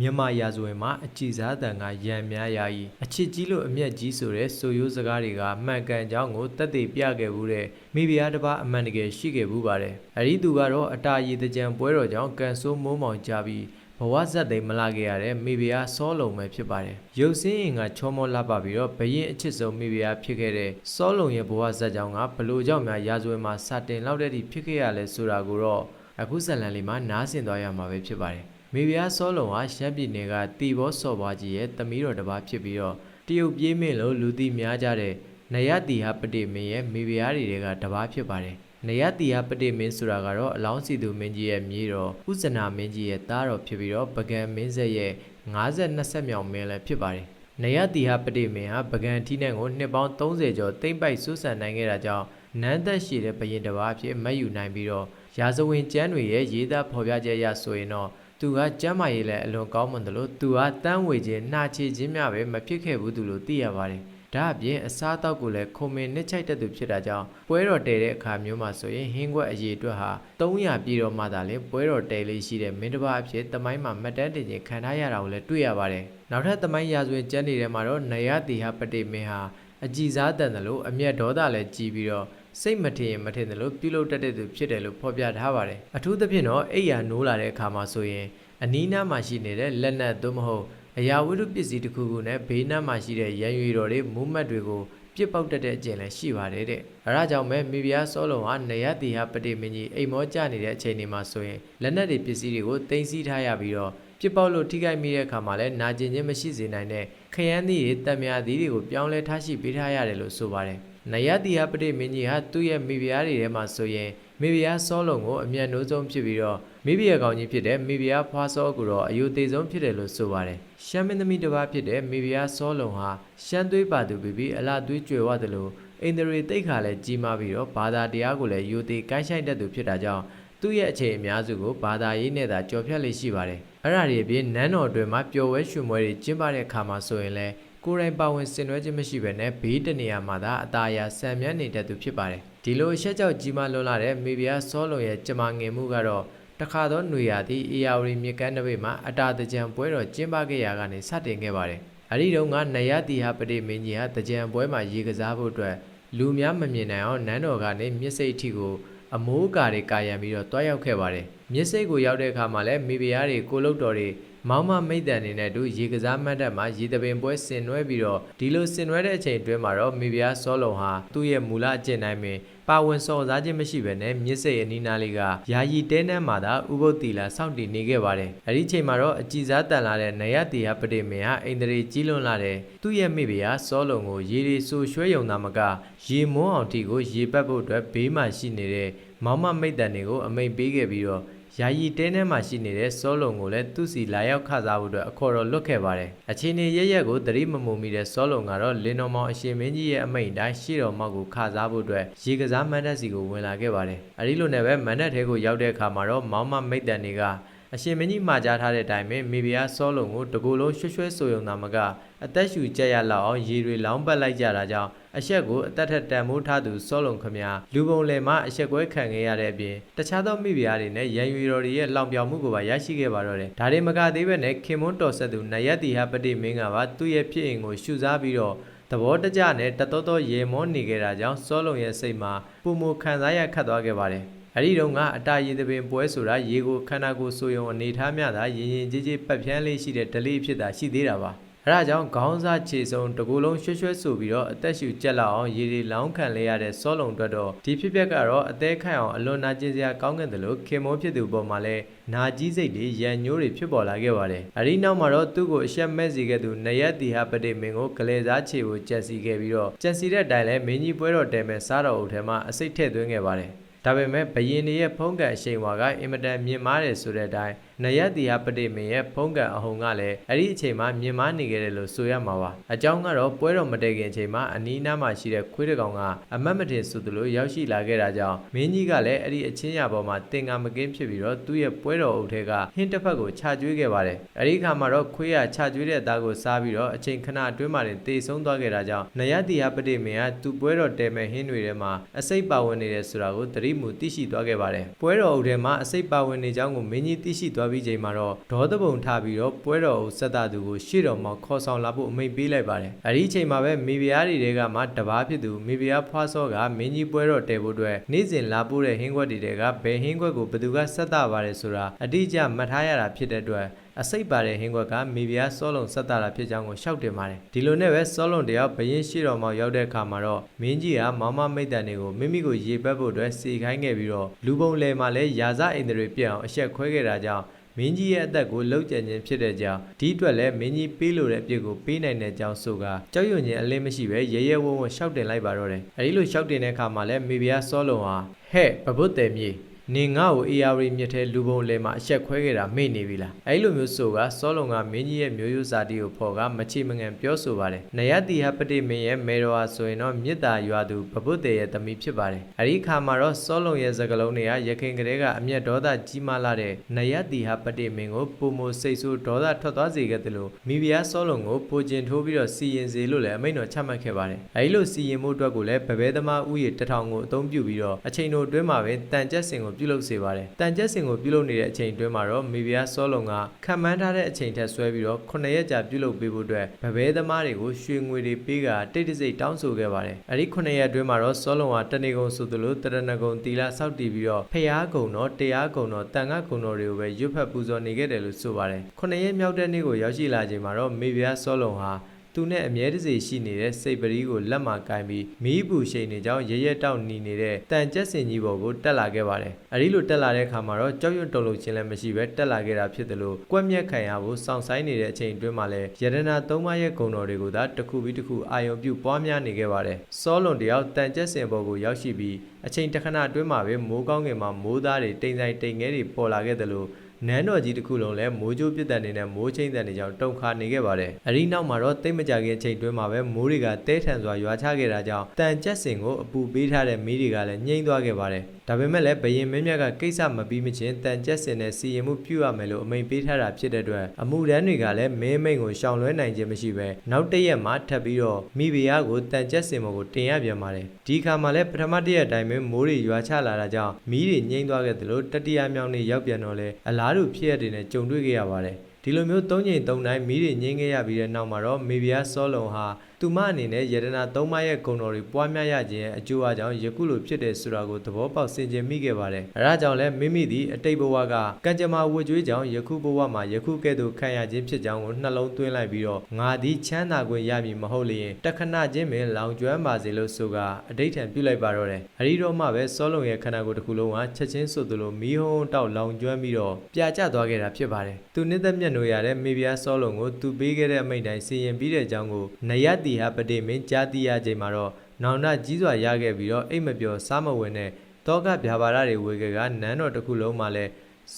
မြန်မာရာဇဝင်မှာအကြည်စားတန်ကရံများရာဤအချစ်ကြီးလို့အမျက်ကြီးဆိုတဲ့ဆိုရိုးစကားတွေကမှန်ကန်ကြောင်းကိုတက်သေးပြခဲ့ဘူးတဲ့မိဖုရားတစ်ပါးအမှန်တကယ်ရှိခဲ့ဘူးပါတယ်အရီသူကတော့အတာရည်တကြံပွဲတော်ကြောင့်ကန်ဆိုးမိုးမောင်ကြပြီးဘဝဇက်သိမ်းမလာခဲ့ရတဲ့မိဖုရားစောလုံပဲဖြစ်ပါတယ်ရုပ်စင်းရင်ကချောမောလှပပြီးတော့ဘရင်အချစ်ဆုံးမိဖုရားဖြစ်ခဲ့တဲ့စောလုံရဲ့ဘဝဇက်ကြောင့်ကဘလို့ကြောင့်များရာဇဝင်မှာစတင်လောက်တဲ့ထိဖြစ်ခဲ့ရလဲဆိုတာကိုတော့အခုဇက်လန်လေးမှာနားဆင်သွားရမှာပဲဖြစ်ပါတယ် မေဗျာစောလုံဟာရှမ်းပြည်နယ်ကတီဘောစော်ဘွားကြီးရဲ့တမီးတော်တစ်ပါးဖြစ်ပြီးတော့တရုတ်ပြေးမင်းလို့လူသိများကြတဲ့နယတီဟာပတိမင်းရဲ့မေဗျာတွေကတစ်ပါးဖြစ်ပါတယ်။နယတီဟာပတိမင်းဆိုတာကတော့အလောင်းစီသူမင်းကြီးရဲ့မြေးတော်ဥဇနာမင်းကြီးရဲ့သားတော်ဖြစ်ပြီးတော့ပကံမင်းဆက်ရဲ့52ဆက်မြောင်မင်းလည်းဖြစ်ပါတယ်။နယတီဟာပတိမင်းဟာပကံထီးနဲ့ကိုနှစ်ပေါင်း30ကျော်တိမ့်ပိုက်ဆူဆန်နိုင်ခဲ့တာကြောင့်နန်းသက်ရှိတဲ့ဘရင်တစ်ပါးအဖြစ်မတ်ယူနိုင်ပြီးတော့ရာဇဝင်ကျမ်းတွေရဲ့ရေးသားဖော်ပြချက်အရဆိုရင်တော့ သူကကျမ်းမာရေးလည်းအလွန်ကောင်းမွန်တယ်လို့သူကတန်းဝေခြင်းနှာချေခြင်းများပဲမဖြစ်ခဲ့ဘူးသူလို့သိရပါတယ်။ဒါအပြင်အစားအသောက်ကိုလည်းခုံမင်နှစ်ချိုက်တတ်သူဖြစ်တာကြောင့်ပွဲတော်တည်တဲ့အခါမျိုးမှာဆိုရင်ဟင်းခွက်အရေးအတွက်ဟာ300ပြည်တော်မှသာလျှင်ပွဲတော်တည်လေးရှိတဲ့မင်းတစ်ပါးအဖြစ်တမိုင်းမှာမှတ်တမ်းတင်ခြင်းခံထားရတာကိုလည်းတွေ့ရပါတယ်။နောက်ထပ်တမိုင်းရာဇဝင်ကျမ်းတွေထဲမှာတော့နယတိဟပတိမင်းဟာအကြည်စားတန်တယ်လို့အမျက်ဒေါသလည်းကြီးပြီးတော့ စိတ်မထင်ရင်မထင်တယ်လို့ပြုလုပ်တတ်တဲ့သူဖြစ်တယ်လို့ဖော်ပြထားပါတယ်။အထူးသဖြင့်တော့အိယာနိုးလာတဲ့အခါမှာဆိုရင်အနီးနားမှာရှိနေတဲ့လက်နက်သို့မဟုတ်အရာဝတ္ထုပစ္စည်းတစ်ခုခုနဲ့ဘေးနားမှာရှိတဲ့ရန်ရွေတော်တွေမူးမတ်တွေကိုပြစ်ပေါက်တတ်တဲ့အကျင့်လည်းရှိပါတယ်တဲ့။အဲဒါကြောင့်ပဲမိဖုရားစောလုံဟာနယတိဟပတိမင်းကြီးအိမ်မောကျနေတဲ့အချိန်တွေမှာဆိုရင်လက်နက်တွေပစ္စည်းတွေကိုတင်စီထားရပြီးတော့ပြစ်ပေါက်လို့ထိခိုက်မိတဲ့အခါမှာလည်းနာကျင်ခြင်းမရှိစေနိုင်တဲ့ခရမ်းသီးတွေတက်မြာသီးတွေကိုပြောင်းလဲထားရှိပေးထားရတယ်လို့ဆိုပါတယ်။ နယတိဟပတိမင်းကြီးဟာသူ့ရဲ့မိဖုရားတွေထဲမှာဆိုရင်မိဖုရားစောလုံကိုအမျက်နှိုးဆုံးဖြစ်ပြီးတော့မိဖုရားကောင်ကြီးဖြစ်တဲ့မိဖုရားဖွားစောကိုတော့အယုသေးဆုံးဖြစ်တယ်လို့ဆိုပါတယ်။ရှမ်းမင်းသမီးတစ်ပါးဖြစ်တဲ့မိဖုရားစောလုံဟာရှမ်းသွေးပါသူပြီးပြီးအလားသွေးကြွယ်ဝတယ်လို့အိန္ဒြေတိတ်ခါလည်းကြီးမားပြီးတော့ဘာသာတရားကိုလည်းယူသေးကိုင်းဆိုင်တတ်သူဖြစ်တာကြောင့်သူ့ရဲ့အချိန်အများစုကိုဘာသာရေးနဲ့သာကြော်ဖြတ်လေးရှိပါတယ်။ အဲ့ဒါတွေအပြင်နန်းတော်အတွင်းမှာပျော်ဝဲရွှင်ပွဲတွေကျင်းပတဲ့အခါမှာဆိုရင်လည်းကိုယ်တိုင်ပါဝင်ဆင်နွှဲခြင်းမရှိဘဲနဲ့ဘေးတနေရာမှာသာအตาရဆံမြန်းနေတတ်သူဖြစ်ပါတယ်။ဒီလိုအချက်ကြောင့်ကြီးမားလွန်းလာတဲ့မိဖုရားစောလုံရဲ့ကြမ္မာငင်မှုကတော့တခါသောຫນွေရာသည့်အေယာဝတီမြကန်းတစ်ပိတ်မှာအတာတကြံပွဲတော်ကျင်းပခဲ့ရာကနေစတင်ခဲ့ပါတယ်။အဲဒီတုန်းကနယတိဟပတိမင်းကြီးဟာတကြံပွဲမှာရေကစားဖို့အတွက်လူများမမြင်နိုင်အောင်နန်းတော်ကနေမြစ်စိတ်ထီကို အမိုးကာတွေကာရံပြီးတော့တွားရောက်ခဲ့ပါတယ်။မြစ်စိတ်ကိုရောက်တဲ့အခါမှာလည်းမိဖုရားတွေကိုလုတ်တော်တွေ မောင်မမိတ်တန်နေနဲ့တူရေကစားမတ်တက်မှာရေတပင်ပွဲဆင်နွှဲပြီးတော့ဒီလိုဆင်နွှဲတဲ့အချိန်အတွင်းမှာတော့မိဖုရားစောလုံဟာသူ့ရဲ့မူလအကျင့်တိုင်းပင်ပါဝင်စော်စားခြင်းမရှိဘဲနဲ့မြစ်စိတ်အနီးနားလေးကယာယီတဲနန်းမှာသာဥပုပ်တီလာစောင့်တည်နေခဲ့ပါတယ်။အဲဒီချိန်မှာတော့အကြည်စားတန်လာတဲ့နယတီဟပတိမင်းဟာအိန္ဒြေကြီးလွန်လာတဲ့သူ့ရဲ့မိဖုရားစောလုံကိုရေရီဆူရွှဲယုံသားမကရေမွန်းအောင်တီကိုရေပတ်ဖို့အတွက်ဘေးမှာရှိနေတဲ့မောင်မမိတ်တန်တွေကိုအမိန်ပေးခဲ့ပြီးတော့ ယာယီတဲထဲမှာရှိနေတဲ့စောလုံကိုလည်းသူ့စီလာရောက်ခစားဖို့အတွက်အခေါ်တော်လွတ်ခဲ့ပါတယ်။အချိန်နေရရက်ကိုသတိမမုံမိတဲ့စောလုံကတော့လင်းတော်မောင်အရှင်မင်းကြီးရဲ့အမိန့်တိုင်းရှေ့တော်မောက်ကိုခစားဖို့အတွက်ရေကစားမန်တက်စီကိုဝင်လာခဲ့ပါတယ်။အဲဒီလိုနဲ့ပဲမန်တက်ထဲကိုရောက်တဲ့အခါမှာတော့မောင်မမိတ်တန်တွေက အရှင်မင်းကြီးမှာကြားထားတဲ့အတိုင်းပဲမိဖုရားစောလုံကိုတကူလုံးရွှွှဲရွှဲဆိုရုံသာမကအသက်ရှူကြက်ရလောက်အောင်ရေတွေလောင်းပတ်လိုက်ကြတာကြောင့်အဆက်ကိုအသက်ထက်တန်မိုးထားသူစောလုံခမညာလူပုံလယ်မှာအဆက်ကွဲခံခဲ့ရတဲ့အပြင်တခြားသောမိဖုရားတွေနဲ့ရန်ရွေတော်တွေရဲ့လောင်ပြောင်မှုကိုပါရရှိခဲ့ပါတော့တယ်ဒါတွေမကသေးပဲနဲ့ခင်မွန်းတော်ဆက်သူနယတိဟပတိမင်းကပါသူ့ရဲ့ဖြစ်ရင်ကိုရှုစားပြီးတော့သဘောတကျနဲ့တတော်တော်ရေမောနေခဲ့တာကြောင့်စောလုံရဲ့စိတ်မှာပုံမခံစားရခတ်သွားခဲ့ပါတယ် အဲ့ဒီတော့ကအတာရည်သပင်ပွဲဆိုတာရေကိုခန္ဓာကိုယ်ဆိုယုံအနေထားများသာရင်ရင်ကြီးကြီးပတ်ဖြန်းလေးရှိတဲ့ဒလေးဖြစ်တာရှိသေးတာပါအဲဒါကြောင့်ခေါင်းစားခြေစုံတကူလုံးရွှဲရွှဲဆိုပြီးတော့အသက်ရှူကြက်လောက်အောင်ရေတွေလောင်းခံလေရတဲ့စောလုံအတွက်တော့ဒီဖြစ်ပျက်ကတော့အသေးခိုင်အောင်အလွန်နာကျင်စရာကောင်းခဲ့တယ်လို့ခင်မိုးဖြစ်သူပေါ်မှာလဲနာကြီးစိတ်တွေရန်ညိုးတွေဖြစ်ပေါ်လာခဲ့ပါတယ်အဲဒီနောက်မှာတော့သူ့ကိုအဆက်မဲ့စီခဲ့သူနယက်တီဟာပတိမင်းကိုဂလေစားခြေကိုကြက်စီခဲ့ပြီးတော့ကြက်စီတဲ့အတိုင်းလဲမင်းကြီးပွဲတော်တဲမဲ့စားတော်အုပ်ထဲမှာအစိတ်ထည့်သွင်းခဲ့ပါတယ် ဒါပေမဲ့ဘယင်တွေရဲ့ဖုံးကန်အရှိန်ဝါကအင်မတန်မြင့်မားတယ်ဆိုတဲ့အတိုင်း နယတိယပတိမင်းရဲ့ဖုံးကန်အဟုန်ကလည်းအဲ့ဒီအချိန်မှာမြင့်မားနေခဲ့တယ်လို့ဆိုရမှာပါအကြောင်းကတော့ပွဲတော်မတည့်ခင်အချိန်မှာအနီးနားမှာရှိတဲ့ခွေးတကောင်ကအမတ်မတင်ဆိုသလိုရောက်ရှိလာခဲ့တာကြောင့်မင်းကြီးကလည်းအဲ့ဒီအချင်းရပေါ်မှာတင်ကာမကင်းဖြစ်ပြီးတော့သူ့ရဲ့ပွဲတော်အုပ်ထဲကဟင်းတစ်ဖက်ကိုခြာကျွေးခဲ့ပါတယ်အဲ့ဒီခါမှာတော့ခွေးကခြာကျွေးတဲ့သားကိုစားပြီးတော့အချိန်ခဏအတွင်းမှာတင်တေဆုံးသွားခဲ့တာကြောင့်နယတိယပတိမင်းကသူ့ပွဲတော်တဲမဲ့ဟင်းတွေထဲမှာအစိတ်ပါဝင်နေတယ်ဆိုတာကိုသတိမူသိရှိသွားခဲ့ပါတယ်ပွဲတော်အုပ်ထဲမှာအစိတ်ပါဝင်နေကြောင်းကိုမင်းကြီးသိရှိသွားသွားပြီးချိန်မှာတော့ဒေါသပုံထားပြီးတော့ပွဲတော်ဦးဆက်တာသူကိုရှေ့တော်မှာခေါ်ဆောင်လာဖို့အမိန့်ပေးလိုက်ပါတယ်။အဲဒီအချိန်မှာပဲမိဖုရားတွေကမှတပားဖြစ်သူမိဖုရားဖွားစောကမင်းကြီးပွဲတော်တည်ဖို့အတွက်နေ့စဉ်လာပို့တဲ့ဟင်းခွက်တွေကဘယ်ဟင်းခွက်ကိုဘယ်သူကဆက်တာပါတယ်ဆိုတာအတိအကျမှတ်ထားရတာဖြစ်တဲ့အတွက်အစိတ်ပါတဲ့ဟင်းခွက်ကမိဖုရားစောလုံဆက်တာတာဖြစ်ကြောင်းကိုရှောက်တင်ပါတယ်ဒီလိုနဲ့ပဲစောလုံတယောက်ဘရင်ရှိတော်မှာရောက်တဲ့အခါမှာတော့မင်းကြီးကမောင်မမိတ်တန်တွေကိုမိမိကိုရေပက်ဖို့အတွက်စီခိုင်းခဲ့ပြီးတော့လူပုံလယ်မှာလည်းယာစအိမ်တွေပြက်အောင်အဆက်ခွဲခဲ့တာကြောင့် မင်းကြီးရဲ့အသက်ကိုလှုပ်ကြံခြင်းဖြစ်တဲ့ကြောင့်ဒီအတွက်လည်းမင်းကြီးပေးလိုတဲ့အပြစ်ကိုပေးနိုင်တဲ့ကြောင်းဆိုကကြောက်ရွံ့ခြင်းအလင်းမရှိပဲရဲရဲဝံ့ဝံ့ရှောက်တင်လိုက်ပါတော့တယ်အဲဒီလိုရှောက်တင်တဲ့အခါမှာလည်းမိဖုရားစောလုံဟာဟဲ့ပပုတ်တယ်မြေ နင်ငါ့ကို AR မြစ်ထဲလူပုံလဲမှာအဆက်ခွဲခဲ့တာမေ့နေပြီလားအဲ့လိုမျိုးဆိုကစောလုံကမင်းကြီးရဲ့မျိုးရိုးစာတီကိုဖော်ကမချိမငံပြောဆိုပါတယ်နယတိဟပတိမင်းရဲ့မေတော်ဟာဆိုရင်တော့မြစ်တာရွာသူပပုတ်တေရဲ့သမီးဖြစ်ပါတယ်အဲ့ဒီခါမှာတော့စောလုံရဲ့စကလုံးတွေကရခင်ကလေးကအမျက်ဒေါသကြီးမားလာတဲ့နယတိဟပတိမင်းကိုပုံမစိတ်ဆိုးဒေါသထွက်သွားစေခဲ့တယ်လို့မိဖုရားစောလုံကိုပိုကျင်ထိုးပြီးတော့စီရင်စေလို့လည်းအမိန့်တော်ချမှတ်ခဲ့ပါတယ်အဲ့ဒီလိုစီရင်မှုအတွက်ကိုလည်းဗဘဲသမားဥယျာဉ်တထောင်ကိုအသုံးပြုပြီးတော့အချိန်တို့အတွင်းမှာပဲတန်ကြက်စင်ကိုပြုလုပ်စေပါတယ်တန်ကြက်စင်ကိုပြုလုပ်နေတဲ့အချိန်အတွင်းမှာတော့မိဖုရားစောလုံကခံမှန်းထားတဲ့အချိန်ထက်ဆွဲပြီးတော့9ရက်ကြာပြုလုပ်ပေးဖို့အတွက်ဗဘဲသမားတွေကိုရွှေငွေတွေပေးကတိတ်တဆိတ်တောင်းဆိုခဲ့ပါတယ်အဲ့ဒီ9ရက်အတွင်းမှာတော့စောလုံကတနေကုန်ဆိုသလိုတရဏဂုံတီလာစောက်တည်ပြီးတော့ဖျားကုံတော်တရားကုံတော်တန်ခါကုံတော်တွေကိုပဲရွတ်ဖက်ပူဇော်နေခဲ့တယ်လို့ဆိုပါတယ်9ရက်မြောက်တဲ့နေ့ကိုရောက်ရှိလာချိန်မှာတော့မိဖုရားစောလုံဟာ သူနဲ့အမြဲတစေရှိနေတဲ့စိတ်ပရီးကိုလက်မှာကင်ပြီးမီးပူရှိန်နေကြောင်းရရက်တောက်နေနေတဲ့တန်ကျက်စင်ကြီးပေါ်ကိုတက်လာခဲ့ပါတယ်။အဲဒီလိုတက်လာတဲ့အခါမှာတော့ကြောက်ရွံ့တုန်လှုပ်ခြင်းလည်းမရှိပဲတက်လာခဲ့တာဖြစ်တယ်လို့ကွက်မြက်ခံရဖို့စောင့်ဆိုင်နေတဲ့အချိန်အတွင်းမှာလည်းရတနာသုံးပါးရဲ့ဂုံတော်တွေကိုသာတစ်ခုပြီးတစ်ခုအာယုံပြုပွားများနေခဲ့ပါတယ်။စောလွန်တယောက်တန်ကျက်စင်ပေါ်ကိုရောက်ရှိပြီးအချိန်တစ်ခဏအတွင်းမှာပဲမိုးကောင်းကင်မှာမိုးသားတွေတိမ်ဆိုင်တိမ်ငဲတွေပေါ်လာခဲ့တယ်လို့ နန်းတော်ကြီးတစ်ခုလုံးလည်းမိုးကြိုးပြစ်တဲ့နေတဲ့မိုးချင်းတဲ့နေကြောင်တုန်ခါနေခဲ့ပါတယ်။အဲဒီနောက်မှာတော့တိတ်မကြခင်အချိန်တွင်းမှာပဲမိုးတွေကတဲထန်စွာရွာချခဲ့တာကြောင့်တန်ကျက်စင်ကိုအပူပေးထားတဲ့မီးတွေကလည်းငြိမ့်သွားခဲ့ပါတယ်။ ဒါပေမဲ့လည်းဘရင်မင်းမြတ်ကကိစ္စမပြီးမချင်းတန်ကျက်စင်နဲ့စီရင်မှုပြုရမယ်လို့အမိန့်ပေးထားတာဖြစ်တဲ့အတွက်အမှုရန်တွေကလည်းမင်းမိန်ကိုရှောင်လွှဲနိုင်ခြင်းမရှိပဲနောက်တစ်ရက်မှထပ်ပြီးတော့မိဖုရားကိုတန်ကျက်စင်ပေါ်ကိုတင်ရပြန်ပါတယ်။ဒီခါမှလည်းပထမတစ်ရက်အတိုင်းပဲမိုးတွေရွာချလာတာကြောင့်မီးတွေငြိမ့်သွားခဲ့တယ်လို့တတိယမြောက်နေ့ရောက်ပြန်တော့လဲအလားတူဖြစ်ရတဲ့နဲ့ကြုံတွေ့ခဲ့ရပါတယ်။ဒီလိုမျိုးသုံးချိန်သုံးတိုင်းမီးတွေငိမ့်ခဲ့ရပြီးတဲ့နောက်မှာတော့မေဘီယာစောလုံဟာ သူမအနေနဲ့ယတနာသုံးပါးရဲ့ဂုဏ်တော်တွေပွားများရခြင်းရဲ့အကျိုးအကြောင်းယခုလိုဖြစ်တဲ့ဆိုတာကိုသဘောပေါက်ဆင်ခြင်မိခဲ့ပါတယ်။အဲဒါကြောင့်လည်းမိမိသည်အတိတ်ဘဝကကံကြမ္မာဝတ်ကြွေးကြောင့်ယခုဘဝမှာယခုကဲ့သို့ခံရခြင်းဖြစ်ကြောင်းကိုနှလုံးသွင်းလိုက်ပြီးတော့ငါသည်ချမ်းသာခွင့်ရမည်မဟုတ်လျင်တခဏချင်းပင်လောင်ကျွမ်းပါစေလို့ဆိုကအဋိဋ္ဌံပြုလိုက်ပါတော့တယ်။အဲဒီတော့မှပဲစောလုံရဲ့ခန္ဓာကိုယ်တစ်ခုလုံးကချက်ချင်းဆိုသလိုမီးဟုံးတောက်လောင်ကျွမ်းပြီးတော့ပြာကျသွားခဲ့တာဖြစ်ပါတယ်။သူနှစ်သက်မျက်နှာရတဲ့မေဘီယာစောလုံကိုသူပေးခဲ့တဲ့အမိန့်တိုင်းစီရင်ပြီးတဲ့အကြောင်းကိုနယတိဟပတိမင်းကြားသိရချိန်မှာတော့နောင်တကြီးစွာရခဲ့ပြီးတော့အိတ်မပြောစားမဝင်တဲ့တောကဗျာပါဒတွေဝေခဲ့ကနန်းတော်တစ်ခုလုံးမှာလဲ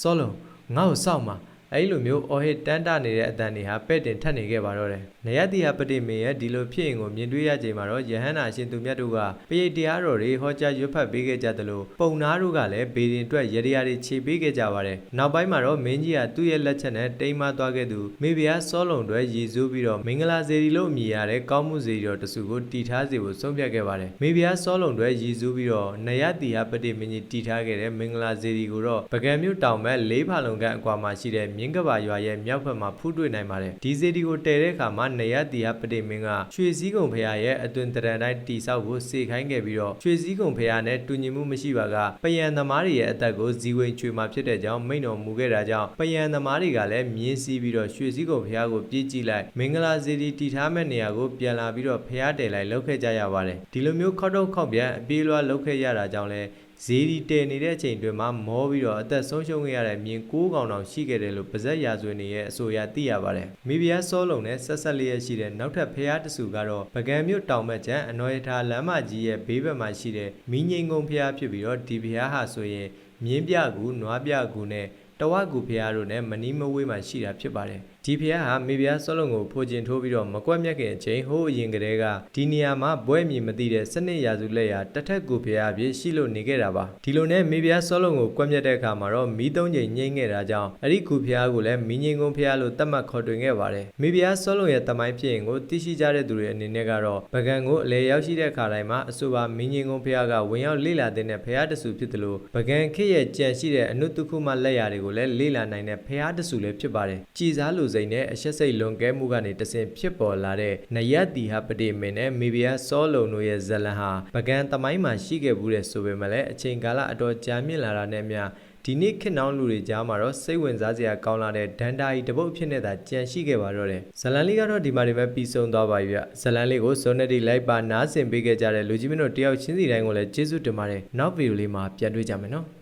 စောလုံငါ့ကိုစောင့်ပါအဲ့လိုမျိုးအော်ဟစ်တန်းတနေတဲ့အတန်တွေဟာပဲ့တင်ထက်နေခဲ့ပါတော့တယ်။နယတိယပတိမေရဲ့ဒီလိုဖြစ်ရင်ကိုမြင်တွေ့ရချိန်မှာတော့ယဟန္တာရှင်သူမြတ်တို့ကပရိတ်တရားတော်တွေဟောကြားရွတ်ဖတ်ပေးခဲ့ကြသလိုပုံနာတို့ကလည်းဘေဒင်အတွက်ရရတွေခြေပေးခဲ့ကြပါတယ်။နောက်ပိုင်းမှာတော့မင်းကြီးကသူ့ရဲ့လက်ချက်နဲ့တိမ်မသွားခဲ့သူမိဖုရားစောလုံတွေရည်စူးပြီးတော့မင်္ဂလာစေရီလို့အမည်ရတဲ့ကောင်းမှုစေရီတော်တစုကိုတည်ထားစေဖို့ဆုံးဖြတ်ခဲ့ပါတယ်။မိဖုရားစောလုံတွေရည်စူးပြီးတော့နယတိယပတိမင်းကြီးတည်ထားခဲ့တဲ့မင်္ဂလာစေရီကိုတော့ပကံမြို့တောင်ဘက်လေးဖာလုံကန်အကွာမှာရှိတဲ့မြင်းကပါရွာရဲ့မြောက်ဘက်မှာဖူးတွေ့နိုင်ပါတယ်ဒီစေတီကိုတည်တဲ့အခါမှာနယတိယပတိမင်းကရွှေစည်းကုံဖရာရဲ့အသွင်တရံတိုင်းတိဆောက်ဖို့စေခိုင်းခဲ့ပြီးတော့ရွှေစည်းကုံဖရာနဲ့တူညီမှုမရှိပါကပယံသမားတွေရဲ့အသက်ကိုဇီဝင်ချွေမှာဖြစ်တဲ့ကြောင့်မိန့်တော်မူခဲ့တာကြောင့်ပယံသမားတွေကလည်းမြင်းစည်းပြီးတော့ရွှေစည်းကုံဖရာကိုပြေးကြည့်လိုက်မင်္ဂလာစေတီတည်ထားမဲ့နေရာကိုပြန်လာပြီးတော့ဖရာတည်လိုက်လောက်ခဲ့ကြရပါတယ်ဒီလိုမျိုးခောက်တော့ခောက်ပြန်အပြေးလွှားလောက်ခဲ့ရတာကြောင့်လဲ ဇီဒီတည်နေတဲ့အချိန်တွင်မှမောပြီးတော့အသက်ဆုံးရှုံးခဲ့ရတဲ့မြင်ကိုးကောင်တောင်ရှိခဲ့တယ်လို့ပါဇက်ရာဇဝင်တွေရဲ့အဆိုအရသိရပါတယ်။မိဖုရားစောလုံနဲ့ဆက်ဆက်လျက်ရှိတဲ့နောက်ထပ်ဖျားတစုကတော့ပကံမြို့တောင်ဘက်ကျန်အနော်ရထားလမ်းမကြီးရဲ့ဘေးဘက်မှာရှိတဲ့မီးငိန်ကုန်းဖျားဖြစ်ပြီးတော့ဒီဖျားဟာဆိုရင်မြင်းပြကူနွားပြကူနဲ့တဝကူဖျားတို့နဲ့မနီးမဝေးမှာရှိတာဖြစ်ပါတယ်။ဒီဖျားဟာမိဖုရားစောလုံးကိုဖိုချင်ထိုးပြီးတော့မကွက်မြက်ခင်အချိန်ဟိုးအရင်ကတည်းကဒီနေရာမှာဘွဲ့မြည်မသိတဲ့စနစ်ရာစုလက်ရာတစ်ထက်ကိုဖျားအဖြစ်ရှိလို့နေခဲ့တာပါဒီလိုနဲ့မိဖုရားစောလုံးကိုကွက်မြက်တဲ့အခါမှာတော့မီးသုံးချိန်ညှိမ့်ခဲ့တာကြောင့်အဲ့ဒီကူဖျားကိုလည်းမီးငိမ့်ကုန်းဖျားလို့သတ်မှတ်ခေါ်တွင်ခဲ့ပါတယ်မိဖုရားစောလုံးရဲ့တမိုင်းဖြစ်ရင်ကိုသိရှိကြတဲ့သူတွေအနေနဲ့ကတော့ပကံကိုအလဲရောက်ရှိတဲ့အခါတိုင်းမှာအဆိုပါမင်းငင်းကုန်းဖျားကဝင်ရောက်လေ့လာတဲ့ဖျားတဆူဖြစ်တယ်လို့ပကံခေတ်ရဲ့ကြံရှိတဲ့အနုတ္တခုမှလက်ရာတွေကိုလည်းလေ့လာနိုင်တဲ့ဖျားတဆူလည်းဖြစ်ပါတယ်ကြည်စားလူစိန်နဲ့အရှက်စိတ်လွန်ကဲမှုကနေတဆင်ဖြစ်ပေါ်လာတဲ့နယတ်တီဟာပတိမင်းနဲ့မိဖုရားစောလုံတို့ရဲ့ဇလံဟာပကံတမိုင်းမှာရှိခဲ့ဘူးတဲ့ဆိုပေမဲ့လည်းအချိန်ကာလအတော်ကြာမြင့်လာတာနဲ့အမျှဒီနေ့ခေတ်နှောင်းလူတွေကြားမှာတော့စိတ်ဝင်စားစရာကောင်းလာတဲ့ဒန်တာကြီးတပုတ်ဖြစ်နေတာကြံရှိခဲ့ပါတော့တယ်ဇလန်လေးကတော့ဒီမှာဒီပဲပြီးဆုံးသွားပါပြီဗျဇလန်လေးကိုစုံနေတီလိုက်ပါနားဆင်ပေးခဲ့ကြတဲ့လူကြီးမင်းတို့တယောက်ချင်းစီတိုင်းကိုလည်းကျေးဇူးတင်ပါတယ်နောက်ဗီဒီယိုလေးမှာပြန်တွေ့ကြမယ်နော်